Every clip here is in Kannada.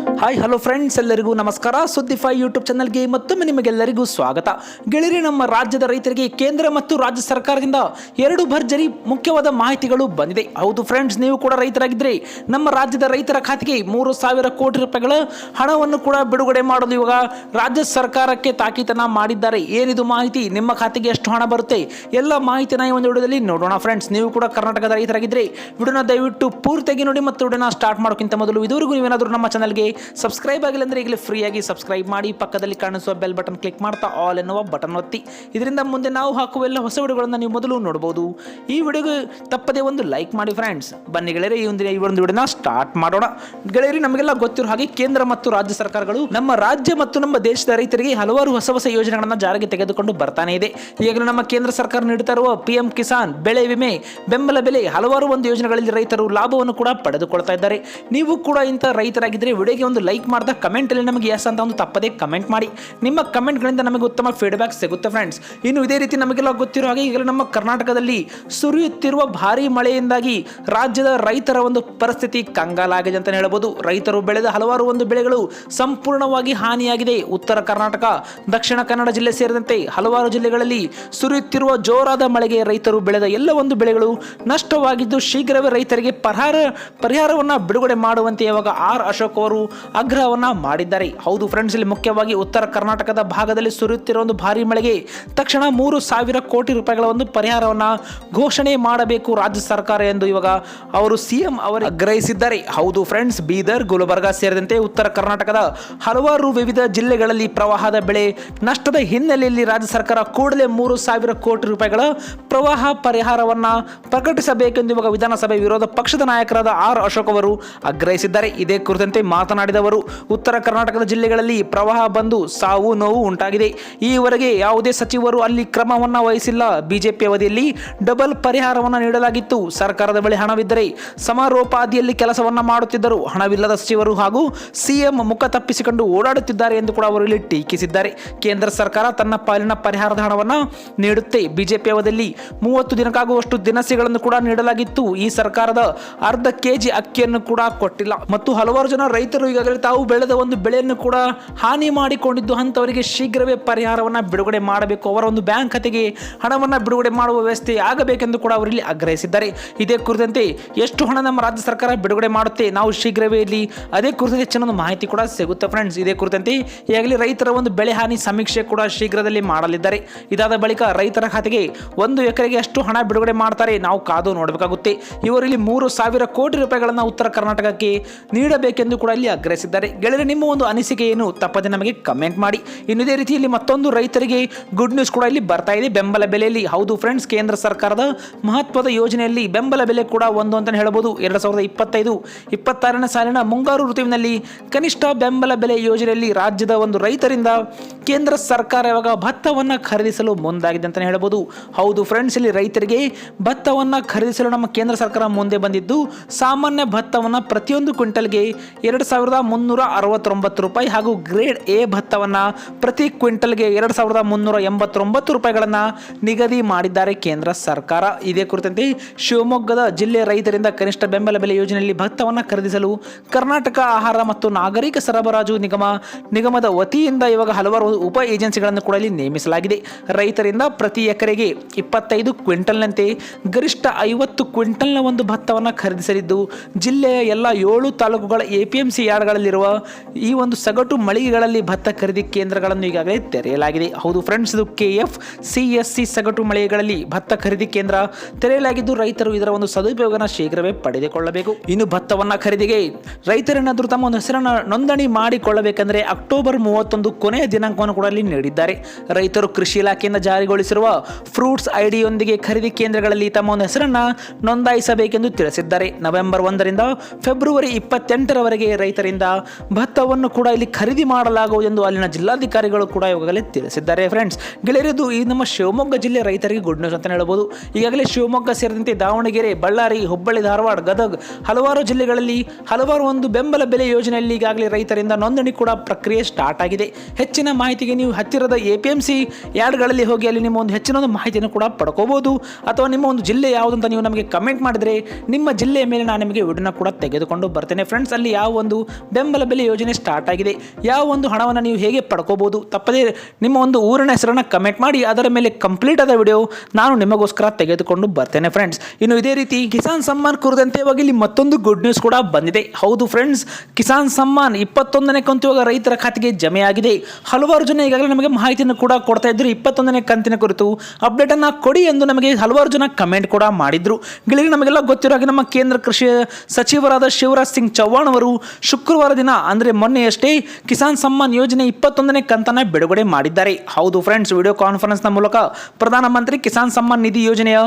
ಹಾಯ್ ಹಲೋ ಫ್ರೆಂಡ್ಸ್ ಎಲ್ಲರಿಗೂ ನಮಸ್ಕಾರ. ಸುದ್ದಿಫೈ ಯೂಟ್ಯೂಬ್ ಚಾನಲ್ಗೆ ಮತ್ತೊಮ್ಮೆ ನಿಮಗೆಲ್ಲರಿಗೂ ಸ್ವಾಗತ. ಗೆಳೆಯರಿ, ನಮ್ಮ ರಾಜ್ಯದ ರೈತರಿಗೆ ಕೇಂದ್ರ ಮತ್ತು ರಾಜ್ಯ ಸರ್ಕಾರದಿಂದ ಎರಡು ಭರ್ಜರಿ ಮುಖ್ಯವಾದ ಮಾಹಿತಿಗಳು ಬಂದಿದೆ. ಹೌದು ಫ್ರೆಂಡ್ಸ್ ನೀವು ಕೂಡ ರೈತರಾಗಿದ್ದರೆ ನಮ್ಮ ರಾಜ್ಯದ ರೈತರ ಖಾತೆಗೆ ಮೂರು ಸಾವಿರ ಕೋಟಿ ರೂಪಾಯಿಗಳ ಹಣವನ್ನು ಕೂಡ ಬಿಡುಗಡೆ ಮಾಡಲು ಇವಾಗ ರಾಜ್ಯ ಸರ್ಕಾರಕ್ಕೆ ತಾಕೀತನ ಮಾಡಿದ್ದಾರೆ. ಏನಿದು ಮಾಹಿತಿ? ನಿಮ್ಮ ಖಾತೆಗೆ ಎಷ್ಟು ಹಣ ಬರುತ್ತೆ? ಎಲ್ಲ ಮಾಹಿತಿನ ಈ ಒಂದು ವಿಡಿಯೋದಲ್ಲಿ ನೋಡೋಣ ಫ್ರೆಂಡ್ಸ್ ನೀವು ಕೂಡ ಕರ್ನಾಟಕದ ರೈತರಾಗಿದ್ದರೆ ವಿಡಿಯೋನ ದಯವಿಟ್ಟು ಪೂರ್ತಿಯಾಗಿ ನೋಡಿ ಮತ್ತು ವಿಡಿಯೋನ ಸ್ಟಾರ್ಟ್ ಮಾಡೋಕ್ಕಿಂತ ಮೊದಲು ಇದುವರೆಗೂ ನೀವೇನಾದರೂ ನಮ್ಮ ಚಾನಲ್ಗೆ ಸಬ್ಸ್ಕ್ರೈಬ್ ಆಗಿಲ್ಲ ಅಂದರೆ ಈಗಲೇ ಫ್ರೀಯಾಗಿ ಸಬ್ಸ್ಕ್ರೈಬ್ ಮಾಡಿ, ಪಕ್ಕದಲ್ಲಿ ಕಾಣಿಸುವ ಬೆಲ್ ಬಟನ್ ಕ್ಲಿಕ್ ಮಾಡ್ತಾ ಆಲ್ ಎನ್ನುವ ಬಟನ್ ಒತ್ತಿ. ಇದರಿಂದ ಮುಂದೆ ನಾವು ಹಾಕುವ ಎಲ್ಲ ಹೊಸ ವಿಡಿಯೋಗಳನ್ನು ನೀವು ಮೊದಲು ನೋಡಬಹುದು ಈ ವಿಡಿಯೋಗೆ ತಪ್ಪದೇ ಒಂದು ಲೈಕ್ ಮಾಡಿ ಫ್ರೆಂಡ್ಸ್ ಬನ್ನಿ ಗೆಳೆಯರೆ, ಈ ಒಂದು ಈ ಒಂದು ವಿಡಿಯೋನ ಸ್ಟಾರ್ಟ್ ಮಾಡೋಣ. ಗೆಳೆಯರಿ, ನಮಗೆಲ್ಲ ಗೊತ್ತಿರೋ ಹಾಗೆ ಕೇಂದ್ರ ಮತ್ತು ರಾಜ್ಯ ಸರ್ಕಾರಗಳು ನಮ್ಮ ರಾಜ್ಯ ಮತ್ತು ನಮ್ಮ ದೇಶದ ರೈತರಿಗೆ ಹಲವಾರು ಹೊಸ ಹೊಸ ಯೋಜನೆಗಳನ್ನು ಜಾರಿಗೆ ತೆಗೆದುಕೊಂಡು ಬರ್ತಾನೆ ಇದೆ. ಈಗಾಗಲೇ ನಮ್ಮ ಕೇಂದ್ರ ಸರ್ಕಾರ ನೀಡುತ್ತಾ ಇರುವ ಪಿಎಂ ಕಿಸಾನ್ ಬೆಳೆ ವಿಮೆ, ಬೆಂಬಲ ಬೆಲೆ, ಹಲವಾರು ಒಂದು ಯೋಜನೆಗಳಲ್ಲಿ ರೈತರು ಲಾಭವನ್ನು ಕೂಡ ಪಡೆದುಕೊಳ್ತಾ ಇದ್ದಾರೆ. ನೀವು ಕೂಡ ಇಂಥ ರೈತರಾಗಿದ್ದರೆ ವಿಡಿಯೋಗೆ ಒಂದು ಲೈಕ್ ಮಾಡ್ದ ಕಮೆಂಟಲ್ಲಿ ನಮಗೆ ಎಸ್ ಅಂತ ಒಂದು ತಪ್ಪದೇ ಕಮೆಂಟ್ ಮಾಡಿ. ನಿಮ್ಮ ಕಮೆಂಟ್ಗಳಿಂದ ನಮಗೆ ಉತ್ತಮ ಫೀಡ್ಬ್ಯಾಕ್ ಸಿಗುತ್ತೆ ಫ್ರೆಂಡ್ಸ್ ಇನ್ನು ಇದೇ ರೀತಿ ನಮಗೆಲ್ಲ ಗೊತ್ತಿರೋ ಹಾಗೆ ಈಗಲೇ ನಮ್ಮ ಕರ್ನಾಟಕದಲ್ಲಿ ಸುರಿಯುತ್ತಿರುವ ಭಾರಿ ಮಳೆಯಿಂದಾಗಿ ರಾಜ್ಯದ ರೈತರ ಒಂದು ಪರಿಸ್ಥಿತಿ ಕಂಗಾಲಾಗಿದೆ ಅಂತ ಹೇಳಬಹುದು ರೈತರು ಬೆಳೆದ ಹಲವಾರು ಒಂದು ಬೆಳೆಗಳು ಸಂಪೂರ್ಣವಾಗಿ ಹಾನಿಯಾಗಿದೆ. ಉತ್ತರ ಕರ್ನಾಟಕ, ದಕ್ಷಿಣ ಕನ್ನಡ ಜಿಲ್ಲೆ ಸೇರಿದಂತೆ ಹಲವಾರು ಜಿಲ್ಲೆಗಳಲ್ಲಿ ಸುರಿಯುತ್ತಿರುವ ಜೋರಾದ ಮಳೆಗೆ ರೈತರು ಬೆಳೆದ ಎಲ್ಲ ಒಂದು ಬೆಳೆಗಳು ನಷ್ಟವಾಗಿದ್ದು ಶೀಘ್ರವೇ ರೈತರಿಗೆ ಪರಿಹಾರ, ಪರಿಹಾರವನ್ನ ಬಿಡುಗಡೆ ಮಾಡುವಂತೆ ಇವಾಗ ಆರ್ ಅಶೋಕ್ ಅವರು ಆಗ್ರಹವನ್ನ ಮಾಡಿದ್ದಾರೆ. ಹೌದು ಫ್ರೆಂಡ್ಸ್ ಇಲ್ಲಿ ಮುಖ್ಯವಾಗಿ ಉತ್ತರ ಕರ್ನಾಟಕದ ಭಾಗದಲ್ಲಿ ಸುರಿಯುತ್ತಿರುವ ಒಂದು ಭಾರಿ ಮಳೆಗೆ ತಕ್ಷಣ ಮೂರು ಸಾವಿರ ಕೋಟಿ ರೂಪಾಯಿಗಳ ಒಂದು ಪರಿಹಾರವನ್ನ ಘೋಷಣೆ ಮಾಡಬೇಕು ರಾಜ್ಯ ಸರ್ಕಾರ ಎಂದು ಇವಾಗ ಅವರು ಸಿಎಂ ಅವರು ಆಗ್ರಹಿಸಿದ್ದಾರೆ. ಹೌದು ಫ್ರೆಂಡ್ಸ್ ಬೀದರ್, ಗುಲ್ಬರ್ಗ ಸೇರಿದಂತೆ ಉತ್ತರ ಕರ್ನಾಟಕದ ಹಲವಾರು ವಿವಿಧ ಜಿಲ್ಲೆಗಳಲ್ಲಿ ಪ್ರವಾಹದ ಬೆಳೆ ನಷ್ಟದ ಹಿನ್ನೆಲೆಯಲ್ಲಿ ರಾಜ್ಯ ಸರ್ಕಾರ ಕೂಡಲೇ ಮೂರು ಸಾವಿರ ಕೋಟಿ ರೂಪಾಯಿಗಳ ಪ್ರವಾಹ ಪರಿಹಾರವನ್ನ ಪ್ರಕಟಿಸಬೇಕೆಂದು ಇವಾಗ ವಿಧಾನಸಭೆ ವಿರೋಧ ಪಕ್ಷದ ನಾಯಕರಾದ ಆರ್ ಅಶೋಕ್ ಅವರು ಆಗ್ರಹಿಸಿದ್ದಾರೆ. ಇದೇ ಕುರಿತಂತೆ ಮಾತನಾಡಿದವರು, ಉತ್ತರ ಕರ್ನಾಟಕದ ಜಿಲ್ಲೆಗಳಲ್ಲಿ ಪ್ರವಾಹ ಬಂದು ಸಾವು ನೋವು ಉಂಟಾಗಿದೆ. ಈವರೆಗೆ ಯಾವುದೇ ಸಚಿವರು ಅಲ್ಲಿ ಕ್ರಮವನ್ನ ವಹಿಸಿಲ್ಲ. ಬಿಜೆಪಿ ಅವಧಿಯಲ್ಲಿ ಡಬಲ್ ಪರಿಹಾರವನ್ನು ನೀಡಲಾಗಿತ್ತು. ಸರ್ಕಾರದ ಬಳಿ ಹಣವಿದ್ದರೆ ಸಮಾರೋಪಾದಿಯಲ್ಲಿ ಕೆಲಸವನ್ನ ಮಾಡುತ್ತಿದ್ದರು. ಹಣವಿಲ್ಲದ ಸಚಿವರು ಹಾಗೂ ಸಿಎಂ ಮುಖ ತಪ್ಪಿಸಿಕೊಂಡು ಓಡಾಡುತ್ತಿದ್ದಾರೆ ಎಂದು ಕೂಡ ಅವರು ಟೀಕಿಸಿದ್ದಾರೆ. ಕೇಂದ್ರ ಸರ್ಕಾರ ತನ್ನ ಪಾಲಿನ ಪರಿಹಾರದ ಹಣವನ್ನು ನೀಡುತ್ತೆ. ಬಿಜೆಪಿ ಅವಧಿಯಲ್ಲಿ ಮೂವತ್ತು ದಿನಕ್ಕಾಗುವಷ್ಟು ದಿನಸಿಗಳನ್ನು ಕೂಡ ನೀಡಲಾಗಿತ್ತು. ಈ ಸರ್ಕಾರದ ಅರ್ಧ ಕೆಜಿ ಅಕ್ಕಿಯನ್ನು ಕೂಡ ಕೊಟ್ಟಿಲ್ಲ. ಮತ್ತು ಹಲವಾರು ಜನ ರೈತರು ಈಗಾಗಲೇ ತಾವು ಬೆಳೆದ ಒಂದು ಬೆಳೆಯನ್ನು ಕೂಡ ಹಾನಿ ಮಾಡಿಕೊಂಡಿದ್ದು ಅಂತವರಿಗೆ ಶೀಘ್ರವೇ ಪರಿಹಾರವನ್ನು ಬಿಡುಗಡೆ ಮಾಡಬೇಕು. ಅವರ ಒಂದು ಬ್ಯಾಂಕ್ ಖಾತೆಗೆ ಹಣವನ್ನು ಬಿಡುಗಡೆ ಮಾಡುವ ವ್ಯವಸ್ಥೆ ಆಗಬೇಕೆಂದು ಕೂಡ ಅವರಲ್ಲಿ ಆಗ್ರಹಿಸಿದ್ದಾರೆ. ಇದೇ ಕುರಿತಂತೆ ಎಷ್ಟು ಹಣ ನಮ್ಮ ರಾಜ್ಯ ಸರ್ಕಾರ ಬಿಡುಗಡೆ ಮಾಡುತ್ತೆ, ನಾವು ಶೀಘ್ರವೇ ಇಲ್ಲಿ ಅದೇ ಕುರಿತಂತೆ ಹೆಚ್ಚಿನ ಒಂದು ಮಾಹಿತಿ ಕೂಡ ಸಿಗುತ್ತೆ ಫ್ರೆಂಡ್ಸ್ ಇದೇ ಕುರಿತಂತೆ ಈಗಾಗಲೇ ರೈತರ ಒಂದು ಬೆಳೆ ಹಾನಿ ಸಮೀಕ್ಷೆ ಕೂಡ ಶೀಘ್ರದಲ್ಲಿ ಮಾಡಲಿದ್ದಾರೆ. ಇದಾದ ಬಳಿಕ ರೈತರ ಖಾತೆಗೆ ಒಂದು ಎಕರೆಗೆ ಎಷ್ಟು ಹಣ ಬಿಡುಗಡೆ ಮಾಡ್ತಾರೆ, ನಾವು ಕಾದು ನೋಡಬೇಕಾಗುತ್ತೆ. ಇವರಲ್ಲಿ ಮೂರು ಸಾವಿರ ಕೋಟಿ ರೂಪಾಯಿಗಳನ್ನು ಉತ್ತರ ಕರ್ನಾಟಕಕ್ಕೆ ನೀಡಬೇಕೆಂದು ಕೂಡ ಇಲ್ಲಿ ಆಗ್ರಹಿಸಿದ್ದಾರೆ. ಗೆಳೆಯರೆ, ನಿಮ್ಮ ಒಂದು ಅನಿಸಿಕೆ ಏನು ತಪ್ಪದೆ ನಮಗೆ ಕಮೆಂಟ್ ಮಾಡಿ. ಇನ್ನು ಇದೇ ರೀತಿಯಲ್ಲಿ ಮತ್ತೊಂದು ರೈತರಿಗೆ ಗುಡ್ ನ್ಯೂಸ್ ಕೂಡ ಇಲ್ಲಿ ಬರ್ತಾ ಇದೆ. ಬೆಂಬಲ ಬೆಲೆಯಲ್ಲಿ, ಹೌದು ಫ್ರೆಂಡ್ಸ್ ಕೇಂದ್ರ ಸರ್ಕಾರದ ಮಹತ್ವದ ಯೋಜನೆಯಲ್ಲಿ ಬೆಂಬಲ ಬೆಲೆ ಕೂಡ ಒಂದು ಅಂತ ಹೇಳಬಹುದು. ಎರಡು ಸಾವಿರದ ಇಪ್ಪತ್ತೈದು, ಇಪ್ಪತ್ತಾರನೇ ಸಾಲಿನ ಮುಂಗಾರು ಋತುವಿನಲ್ಲಿ ಕನಿಷ್ಠ ಬೆಂಬಲ ಬೆಲೆ ಯೋಜನೆಯಲ್ಲಿ ರಾಜ್ಯದ ಒಂದು ರೈತರಿಂದ ಕೇಂದ್ರ ಸರ್ಕಾರ ಇವಾಗ ಭತ್ತವನ್ನು ಖರೀದಿಸಲು ಮುಂದಾಗಿದೆ ಅಂತ ಹೇಳಬಹುದು. ಹೌದು ಫ್ರೆಂಡ್ಸ್ ಇಲ್ಲಿ ರೈತರಿಗೆ ಭತ್ತವನ್ನು ಖರೀದಿಸಲು ನಮ್ಮ ಕೇಂದ್ರ ಸರ್ಕಾರ ಮುಂದೆ ಬಂದಿದ್ದು, ಸಾಮಾನ್ಯ ಭತ್ತವನ್ನು ಪ್ರತಿಯೊಂದು ಕ್ವಿಂಟಲ್ಗೆ ಎರಡು ಸಾವಿರದ ಮುನ್ನೂರ ಅರವತ್ತೊಂಬತ್ತು ರೂಪಾಯಿ ಹಾಗೂ ಗ್ರೇಡ್ ಎ ಭತ್ತವನ್ನು ಪ್ರತಿ ಕ್ವಿಂಟಲ್ಗೆ ಎರಡು ಸಾವಿರದ ಮುನ್ನೂರ ಎಂಬತ್ತೊಂಬತ್ತು ರೂಪಾಯಿಗಳನ್ನು ನಿಗದಿ ಮಾಡಿದ್ದಾರೆ ಕೇಂದ್ರ ಸರ್ಕಾರ. ಇದೇ ಕುರಿತಂತೆ ಶಿವಮೊಗ್ಗದ ಜಿಲ್ಲೆ ರೈತರಿಂದ ಕನಿಷ್ಠ ಬೆಂಬಲ ಬೆಲೆ ಯೋಜನೆಯಲ್ಲಿ ಭತ್ತವನ್ನು ಖರೀದಿಸಲು ಕರ್ನಾಟಕ ಆಹಾರ ಮತ್ತು ನಾಗರಿಕ ಸರಬರಾಜು ನಿಗಮ, ನಿಗಮದ ವತಿಯಿಂದ ಇವಾಗ ಹಲವಾರು ಉಪ ಏಜೆನ್ಸಿಗಳನ್ನು ಕೂಡ ಇಲ್ಲಿ ನೇಮಿಸಲಾಗಿದೆ. ರೈತರಿಂದ ಪ್ರತಿ ಎಕರೆಗೆ ಇಪ್ಪತ್ತೈದು ಕ್ವಿಂಟಲ್ನಂತೆ ಗರಿಷ್ಠ ಐವತ್ತು ಕ್ವಿಂಟಲ್ನ ಒಂದು ಭತ್ತವನ್ನು ಖರೀದಿಸಲಿದ್ದು, ಜಿಲ್ಲೆಯ ಎಲ್ಲ ಏಳು ತಾಲೂಕುಗಳ ಎ ಯಾರ್ಡ್ಗಳಲ್ಲಿರುವ ಈ ಒಂದು ಸಗಟು ಮಳಿಗೆಗಳಲ್ಲಿ ಭತ್ತ ಖರೀದಿ ಕೇಂದ್ರಗಳನ್ನು ಈಗಾಗಲೇ ತೆರೆಯಲಾಗಿದೆ. ಹೌದು ಫ್ರೆಂಡ್ಸ್ ಇದು K F C S C ಸಗಟು ಮಳಿಗೆಗಳಲ್ಲಿ ಭತ್ತ ಖರೀದಿ ಕೇಂದ್ರ ತೆರೆಯಲಾಗಿದ್ದು, ರೈತರು ಇದರ ಒಂದು ಸದುಪಯೋಗನ ಶೀಘ್ರವೇ ಪಡೆದುಕೊಳ್ಳಬೇಕು. ಇನ್ನು ಭತ್ತವನ್ನ ಖರೀದಿಗೆ ರೈತರೇನಾದರೂ ತಮ್ಮ ಒಂದು ಹೆಸರನ್ನು ನೋಂದಣಿ ಮಾಡಿಕೊಳ್ಳಬೇಕೆಂದರೆ ಅಕ್ಟೋಬರ್ ಮೂವತ್ತೊಂದು ಕೊನೆಯ ದಿನಾಂಕವನ್ನು ಕೂಡ ಅಲ್ಲಿ ನೀಡಿದ್ದಾರೆ. ರೈತರು ಕೃಷಿ ಇಲಾಖೆಯಿಂದ ಜಾರಿಗೊಳಿಸಿರುವ ಫ್ರೂಟ್ಸ್ ಐಡಿಯೊಂದಿಗೆ ಖರೀದಿ ಕೇಂದ್ರಗಳಲ್ಲಿ ತಮ್ಮ ಒಂದು ಹೆಸರನ್ನ ನೋಂದಾಯಿಸಬೇಕೆಂದು ತಿಳಿಸಿದ್ದಾರೆ. ನವೆಂಬರ್ ಒಂದರಿಂದ ಫೆಬ್ರವರಿ ಇಪ್ಪತ್ತೆಂಟರವರೆಗೆ ರೈತರಿಂದ ಭತ್ತವನ್ನು ಕೂಡ ಇಲ್ಲಿ ಖರೀದಿ ಮಾಡಲಾಗುವುದು ಎಂದು ಅಲ್ಲಿನ ಜಿಲ್ಲಾಧಿಕಾರಿಗಳು ಕೂಡ ಇವಾಗಲೇ ತಿಳಿಸಿದ್ದಾರೆ. ಫ್ರೆಂಡ್ಸ್ ಗೆಳೆಯರಿದು ಈ ನಮ್ಮ ಶಿವಮೊಗ್ಗ ಜಿಲ್ಲೆ ರೈತರಿಗೆ ಗುಡ್ ನ್ಯೂಸ್ ಅಂತ ಹೇಳ್ಬೋದು. ಈಗಾಗಲೇ ಶಿವಮೊಗ್ಗ ಸೇರಿದಂತೆ ದಾವಣಗೆರೆ, ಬಳ್ಳಾರಿ, ಹುಬ್ಬಳ್ಳಿ, ಧಾರವಾಡ, ಗದಗ ಹಲವಾರು ಜಿಲ್ಲೆಗಳಲ್ಲಿ ಹಲವಾರು ಒಂದು ಬೆಂಬಲ ಬೆಲೆ ಯೋಜನೆಯಲ್ಲಿ ಈಗಾಗಲೇ ರೈತರಿಂದ ನೋಂದಣಿ ಕೂಡ ಪ್ರಕ್ರಿಯೆ ಸ್ಟಾರ್ಟ್ ಆಗಿದೆ. ಹೆಚ್ಚಿನ ಮಾಹಿತಿಗೆ ನೀವು ಹತ್ತಿರದ ಎ ಪಿ ಎಂ ಸಿ ಯಾರ್ಡ್ಗಳಲ್ಲಿ ಹೋಗಿ ಅಲ್ಲಿ ನಿಮ್ಮ ಒಂದು ಹೆಚ್ಚಿನ ಒಂದು ಮಾಹಿತಿಯನ್ನು ಕೂಡ ಪಡ್ಕೋಬಹುದು ಅಥವಾ ನಿಮ್ಮ ಒಂದು ಜಿಲ್ಲೆ ಯಾವುದಂತ ನೀವು ನಮಗೆ ಕಮೆಂಟ್ ಮಾಡಿದರೆ ನಿಮ್ಮ ಜಿಲ್ಲೆಯ ಮೇಲೆ ನಾನು ನಿಮಗೆ ವಿಡಿಯೋನ ಕೂಡ ತೆಗೆದುಕೊಂಡು ಬರ್ತೇನೆ. ಫ್ರೆಂಡ್ಸ್ ಅಲ್ಲಿ ಯಾವ ಒಂದು ಬೆಂಬಲ ಬೆಲೆ ಯೋಜನೆ ಸ್ಟಾರ್ಟ್ ಆಗಿದೆ. ಯಾವ ಒಂದು ಹಣವನ್ನು ನೀವು ಹೇಗೆ ಪಡ್ಕೋಬೋದು? ತಪ್ಪದೇ ನಿಮ್ಮ ಒಂದು ಊರಿನ ಹೆಸರನ್ನು ಕಮೆಂಟ್ ಮಾಡಿ, ಅದರ ಮೇಲೆ ಕಂಪ್ಲೀಟ್ ಆದ ವಿಡಿಯೋ ನಾನು ನಿಮಗೋಸ್ಕರ ತೆಗೆದುಕೊಂಡು ಬರ್ತೇನೆ ಫ್ರೆಂಡ್ಸ್ ಇನ್ನು ಇದೇ ರೀತಿ ಕಿಸಾನ್ ಸಮ್ಮಾನ್ ಕುರಿತಂತೆ ಇವಾಗ ಇಲ್ಲಿ ಮತ್ತೊಂದು ಗುಡ್ ನ್ಯೂಸ್ ಕೂಡ ಬಂದಿದೆ. ಹೌದು ಫ್ರೆಂಡ್ಸ್ ಕಿಸಾನ್ ಸಮ್ಮಾನ್ ಇಪ್ಪತ್ತೊಂದನೇ ಕಂತು ಇವಾಗ ರೈತರ ಖಾತೆಗೆ ಜಮೆಯಾಗಿದೆ. ಹಲವಾರು ಜನ ಈಗಾಗಲೇ ನಮಗೆ ಮಾಹಿತಿಯನ್ನು ಕೂಡ ಕೊಡ್ತಾ ಇದ್ರು. ಇಪ್ಪತ್ತೊಂದನೇ ಕಂತಿನ ಕುರಿತು ಅಪ್ಡೇಟ್ ಅನ್ನ ಕೊಡಿ ಎಂದು ನಮಗೆ ಹಲವಾರು ಜನ ಕಮೆಂಟ್ ಕೂಡ ಮಾಡಿದ್ರು. ಗೆಳೆಯರು ನಮಗೆಲ್ಲ ಗೊತ್ತಿರೋ ಹಾಗೆ ನಮ್ಮ ಕೇಂದ್ರ ಕೃಷಿ ಸಚಿವರಾದ ಶಿವರಾಜ್ ಸಿಂಗ್ ಚೌಹಾಣ್ ಅವರು ಶುಕ್ರವಾರ ದಿನ, ಅಂದರೆ ಮೊನ್ನೆಯಷ್ಟೇ ಕಿಸಾನ್ ಸಮ್ಮಾನ್ ಯೋಜನೆ ಇಪ್ಪತ್ತೊಂದನೇ ಕಂತನ್ನ ಬಿಡುಗಡೆ ಮಾಡಿದ್ದಾರೆ. ಹೌದು ಫ್ರೆಂಡ್ಸ್ ವಿಡಿಯೋ ಕಾನ್ಫರೆನ್ಸ್ನ ಮೂಲಕ ಪ್ರಧಾನಮಂತ್ರಿ ಕಿಸಾನ್ ಸಮ್ಮಾನ್ ನಿಧಿ ಯೋಜನೆಯ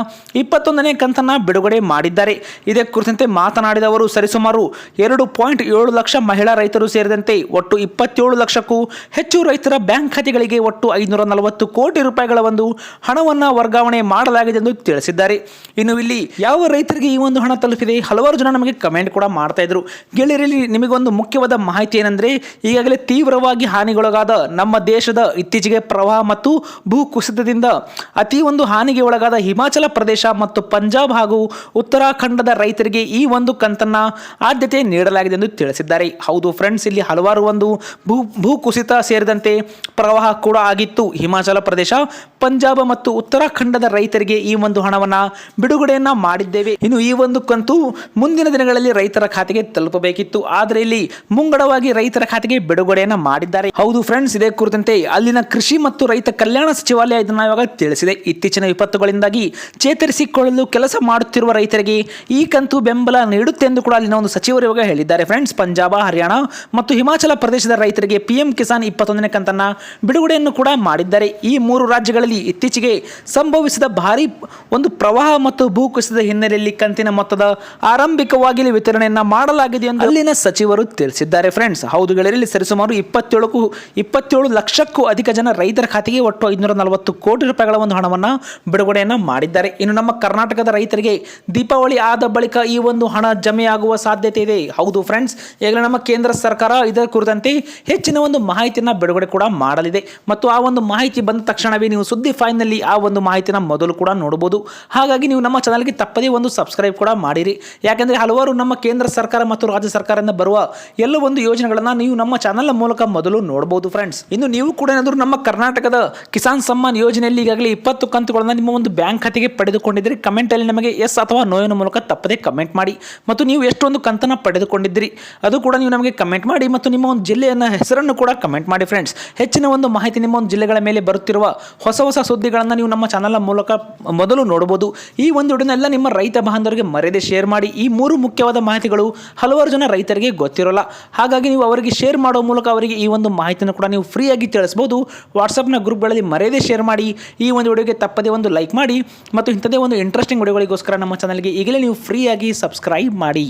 ಇಪ್ಪತ್ತೊಂದನೇ ಕಂತನ್ನ ಬಿಡುಗಡೆ ಮಾಡಿದ್ದಾರೆ. ಇದೇ ಕುರಿತಂತೆ ಮಾತನಾಡಿದವರು ಸರಿಸುಮಾರು ಎರಡು ಪಾಯಿಂಟ್ ಏಳು ಲಕ್ಷ ಮಹಿಳಾ ರೈತರು ಸೇರಿದಂತೆ ಒಟ್ಟು ಇಪ್ಪತ್ತೇಳು ಲಕ್ಷಕ್ಕೂ ಹೆಚ್ಚು ರೈತರ ಬ್ಯಾಂಕ್ ಖಾತೆಗಳಿಗೆ ಒಟ್ಟು ಐನೂರ ನಲವತ್ತು ಕೋಟಿ ರೂಪಾಯಿಗಳ ಒಂದು ಹಣವನ್ನು ವರ್ಗಾವಣೆ ಮಾಡಲಾಗಿದೆ ಎಂದು ತಿಳಿಸಿದ್ದಾರೆ. ಇನ್ನು ಇಲ್ಲಿ ಯಾವ ರೈತರಿಗೆ ಈ ಒಂದು ಹಣ ತಲುಪಿದೆ? ಹಲವಾರು ಜನ ನಮಗೆ ಕಮೆಂಟ್ ಕೂಡ ಮಾಡ್ತಾ ಇದ್ರು. ಗೆಳೆಯರಲ್ಲಿ ನಿಮಗೊಂದು ಮುಖ್ಯವಾದ ಮಾಹಿತಿ ಏನಂದ್ರೆ ಈಗಾಗಲೇ ತೀವ್ರವಾಗಿ ಹಾನಿಗೊಳಗಾದ ನಮ್ಮ ದೇಶದ ಇತ್ತೀಚೆಗೆ ಪ್ರವಾಹ ಮತ್ತು ಭೂಕುಸಿತದಿಂದ ಅತಿ ಒಂದು ಹಾನಿಗೆ ಒಳಗಾದ ಹಿಮಾಚಲ ಪ್ರದೇಶ ಮತ್ತು ಪಂಜಾಬ್ ಹಾಗೂ ಉತ್ತರಾಖಂಡದ ರೈತರಿಗೆ ಈ ಒಂದು ಕಂತನ್ನ ಆದ್ಯತೆ ನೀಡಲಾಗಿದೆ ಎಂದು ತಿಳಿಸಿದ್ದಾರೆ. ಹೌದು ಫ್ರೆಂಡ್ಸ್ ಇಲ್ಲಿ ಹಲವಾರು ಒಂದು ಭೂ ಭೂಕುಸಿತ ಸೇರಿದಂತೆ ಪ್ರವಾಹ ಕೂಡ ಆಗಿತ್ತು. ಹಿಮಾಚಲ ಪ್ರದೇಶ, ಪಂಜಾಬ್ ಮತ್ತು ಉತ್ತರಾಖಂಡದ ರೈತರಿಗೆ ಈ ಒಂದು ಹಣವನ್ನ ಬಿಡುಗಡೆಯನ್ನ ಮಾಡಿದ್ದೇವೆ. ಇನ್ನು ಈ ಒಂದು ಕಂತು ಮುಂದಿನ ದಿನಗಳಲ್ಲಿ ರೈತರ ಖಾತೆಗೆ ತಲುಪಬೇಕಿತ್ತು. ಆದರೆ ಇಲ್ಲಿ ಮುಂಗಡವಾಗಿ ರೈತರ ಖಾತೆಗೆ ಬಿಡುಗಡೆಯನ್ನ ಮಾಡಿದ್ದಾರೆ. ಹೌದು ಫ್ರೆಂಡ್ಸ್ ಇದೇ ಕುರಿತಂತೆ ಅಲ್ಲಿನ ಕೃಷಿ ಮತ್ತು ರೈತ ಕಲ್ಯಾಣ ಸಚಿವಾಲಯ ಇದನ್ನ ಇವಾಗ ತಿಳಿಸಿದೆ. ಇತ್ತೀಚಿನ ವಿಪತ್ತುಗಳಿಂದಾಗಿ ಚೇತರಿಸಿಕೊಳ್ಳಲು ಕೆಲಸ ಮಾಡುತ್ತಿರುವ ರೈತರಿಗೆ ಈ ಕಂತು ಬೆಂಬಲ ನೀಡುತ್ತೆ ಎಂದು ಕೂಡ ಅಲ್ಲಿನ ಒಂದು ಸಚಿವರು ಇವಾಗ ಹೇಳಿದ್ದಾರೆ. ಫ್ರೆಂಡ್ಸ್ ಪಂಜಾಬ, ಹರಿಯಾಣ ಮತ್ತು ಹಿಮಾಚಲ ಪ್ರದೇಶದ ರೈತರಿಗೆ ಪಿಎಂ ಕಿಸಾನ್ ಇಪ್ಪತ್ತೊಂದನೇ ಕಂತನ್ನ ಬಿಡುಗಡೆಯನ್ನು ಕೂಡ ಮಾಡಿದ್ದಾರೆ. ಈ ಮೂರು ರಾಜ್ಯಗಳಲ್ಲಿ ಇತ್ತೀಚೆಗೆ ಸಂಭವಿಸಿದ ಭಾರಿ ಒಂದು ಪ್ರವಾಹ ಮತ್ತು ಭೂಕುಸಿತದ ಹಿನ್ನೆಲೆಯಲ್ಲಿ ಕಂತಿನ ಮೊತ್ತದ ಆರಂಭಿಕವಾಗಿ ವಿತರಣೆಯನ್ನ ಮಾಡಲಾಗಿದೆ ಎಂದು ಅಲ್ಲಿನ ಸಚಿವರು ತಿಳಿಸಿದ್ದಾರೆ ಫ್ರೆಂಡ್ಸ್ ಹೌದು ಗೆಳೆಯರಲ್ಲಿ ಸರಿಸುಮಾರು ಇಪ್ಪತ್ತೇಳಕ್ಕೂ, ಇಪ್ಪತ್ತೇಳು ಲಕ್ಷಕ್ಕೂ ಅಧಿಕ ಜನ ರೈತರ ಖಾತೆಗೆ ಒಟ್ಟು ಐದುನೂರ ನಲವತ್ತು ಕೋಟಿ ರೂಪಾಯಿಗಳ ಒಂದು ಹಣವನ್ನು ಬಿಡುಗಡೆಯನ್ನು ಮಾಡಿದ್ದಾರೆ. ಇನ್ನು ನಮ್ಮ ಕರ್ನಾಟಕದ ರೈತರಿಗೆ ದೀಪಾವಳಿ ಆದ ಬಳಿಕ ಈ ಒಂದು ಹಣ ಜಮೆಯಾಗುವ ಸಾಧ್ಯತೆ ಇದೆ. ಹೌದು ಫ್ರೆಂಡ್ಸ್ ಈಗಲೇ ನಮ್ಮ ಕೇಂದ್ರ ಸರ್ಕಾರ ಇದರ ಕುರಿತಂತೆ ಹೆಚ್ಚಿನ ಒಂದು ಮಾಹಿತಿಯನ್ನು ಬಿಡುಗಡೆ ಕೂಡ ಮಾಡಲಿದೆ. ಮತ್ತು ಆ ಒಂದು ಮಾಹಿತಿ ಬಂದ ತಕ್ಷಣವೇ ನೀವು ಸುದ್ದಿ ಫೈನಲ್ಲಿ ಆ ಒಂದು ಮಾಹಿತಿನ ಮೊದಲು ಕೂಡ ನೋಡಬಹುದು. ಹಾಗಾಗಿ ನೀವು ನಮ್ಮ ಚಾನಲ್ಗೆ ತಪ್ಪದೇ ಒಂದು ಸಬ್ಸ್ಕ್ರೈಬ್ ಕೂಡ ಮಾಡಿರಿ. ಯಾಕೆಂದರೆ ಹಲವಾರು ನಮ್ಮ ಕೇಂದ್ರ ಸರ್ಕಾರ ಮತ್ತು ರಾಜ್ಯ ಸರ್ಕಾರದಿಂದ ಬರುವ ಎಲ್ಲ ಒಂದು ಯೋಜನೆಗಳನ್ನು ನೀವು ನಮ್ಮ ಚಾನಲ್ ಮೂಲಕ ಮೊದಲು ನೋಡಬಹುದು ಫ್ರೆಂಡ್ಸ್ ಇನ್ನು ನೀವು ಕೂಡ ಏನಾದರೂ ನಮ್ಮ ಕರ್ನಾಟಕದ ಕಿಸಾನ್ ಸಮ್ಮಾನ್ ಯೋಜನೆಯಲ್ಲಿ ಈಗಾಗಲೇ ಇಪ್ಪತ್ತು ಕಂತುಗಳನ್ನು ನಿಮ್ಮ ಒಂದು ಬ್ಯಾಂಕ್ ಖಾತೆಗೆ ಪಡೆದುಕೊಂಡಿದ್ದರೆ. ಕಮೆಂಟಲ್ಲಿ ನಮಗೆ ಎಸ್ ಅಥವಾ ನೋಯಿನ ಮೂಲಕ ತಪ್ಪದೇ ಕಮೆಂಟ್ ಮಾಡಿ. ಮತ್ತು ನೀವು ಎಷ್ಟೊಂದು ಕಂತನ್ನು ಪಡೆದುಕೊಂಡಿದ್ದೀರಿ, ಅದು ಕೂಡ ನೀವು ನಮಗೆ ಕಮೆಂಟ್ ಮಾಡಿ. ಮತ್ತು ನಿಮ್ಮ ಒಂದು ಜಿಲ್ಲೆಯನ್ನು ಹೆಸರನ್ನು ಕೂಡ ಕಮೆಂಟ್ ಮಾಡಿ ಫ್ರೆಂಡ್ಸ್ ಹೆಚ್ಚಿನ ಒಂದು ಮಾಹಿತಿ ನಿಮ್ಮ ಒಂದು ಜಿಲ್ಲೆಗಳ ಮೇಲೆ ಬರುತ್ತಿರುವ ಹೊಸ ಹೊಸ ಸುದ್ದಿಗಳನ್ನು ನೀವು ನಮ್ಮ ಚಾನಲ್ ಮೂಲಕ ಮೊದಲು ನೋಡಬಹುದು ಈ ಒಂದು ವಿಡಿಯೋನೆಲ್ಲ ನಿಮ್ಮ ರೈತ ಬಾಂಧವರಿಗೆ ಮರೆಯದೆ ಶೇರ್ ಮಾಡಿ. ಈ ಮೂರು ಮುಖ್ಯವಾದ ಮಾಹಿತಿಗಳು ಹಲವಾರು ಜನ ರೈತರಿಗೆ ಗೊತ್ತಿರೋಲ್ಲ ಹಾಗಾಗಿ ನೀವು ಅವರಿಗೆ ಶೇರ್ ಮಾಡೋ ಮೂಲಕ ಅವರಿಗೆ ಈ ಒಂದು ಮಾಹಿತಿಯನ್ನು ಕೂಡ ನೀವು ಫ್ರೀಯಾಗಿ ತಿಳಿಸ್ಬೋದು. ವಾಟ್ಸಪ್ನ ಗ್ರೂಪ್ಗಳಲ್ಲಿ ಮರೆಯದೇ ಶೇರ್ ಮಾಡಿ. ಈ ಒಂದು ವಿಡಿಯೋಗೆ ತಪ್ಪದೇ ಒಂದು ಲೈಕ್ ಮಾಡಿ. ಮತ್ತು ಇಂಥದೇ ಒಂದು ಇಂಟ್ರೆಸ್ಟಿಂಗ್ ವಿಡಿಯೋಗಳಿಗೋಸ್ಕರ ನಮ್ಮ ಚಾನಲ್ಗೆ ಈಗಲೇ ನೀವು ಫ್ರೀಯಾಗಿ ಸಬ್ಸ್ಕ್ರೈಬ್ ಮಾಡಿ.